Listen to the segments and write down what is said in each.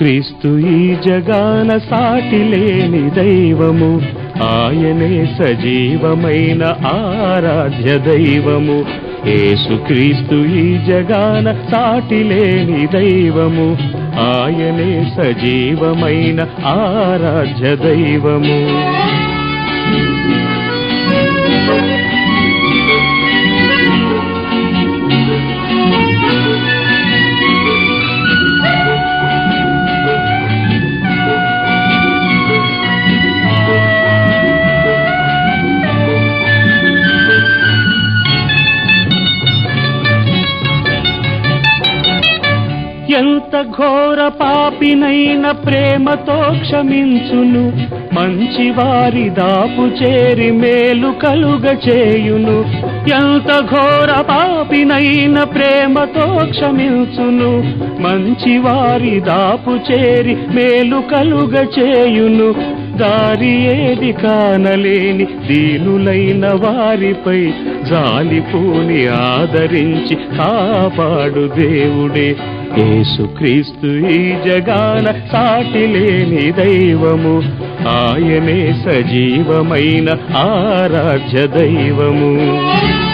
క్రీస్తు ఈ జగాన సాటి లేని దైవము. ఆయనే సజీవమైన ఆరాధ్య దైవము. ఏసుక్రీస్తు ఈ జగాన సాటి లేని దైవము. ఆయనే సజీవమైన ఆరాధ్య దైవము. ఎంత ఘోర పాపినైన ప్రేమతో క్షమించును. మంచివారి దాపు చేరి మేలు కలుగ చేయును. ఎంత ఘోర పాపినైన ప్రేమతో క్షమించును. మంచివారి దాపు చేరి మేలు కలుగ చేయును. దారి ఏది కానలేని దీనులైన వారిపై జాలిపూని ఆదరించి కాపాడు దేవుడే. యేసుక్రీస్తు ఈ జగాన సాటి లేని దైవము. ఆయనే సజీవమైన ఆరాధ్య దైవము.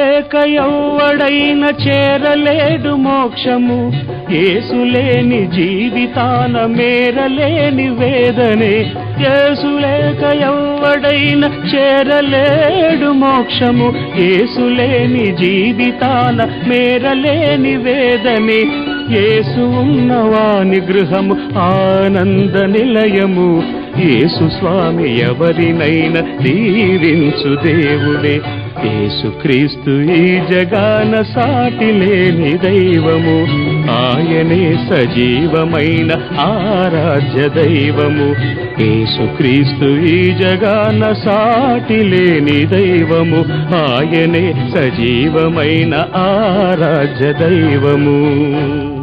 లేక ఎవ్వడైన చేరలేడు మోక్షము. ఏసులేని జీవితాన మేరలేని వేదనే. ఏసులేక ఎవ్వడైన చేరలేడు మోక్షము. ఏసులేని జీవితాన మేరలేని వేదనే. ఏసు ఉన్నవాని గృహము ఆనంద నిలయము. ఏసు స్వామి ఎవరినైనా దీవించు దేవుడే. యేసుక్రీస్తు ఈ జగాన సాటి లేని దైవము. ఆయనే సజీవమైన ఆరాధ్య దైవము. యేసుక్రీస్తు ఈ జగాన సాటి లేని దైవము. ఆయనే సజీవమైన ఆరాధ్య దైవము.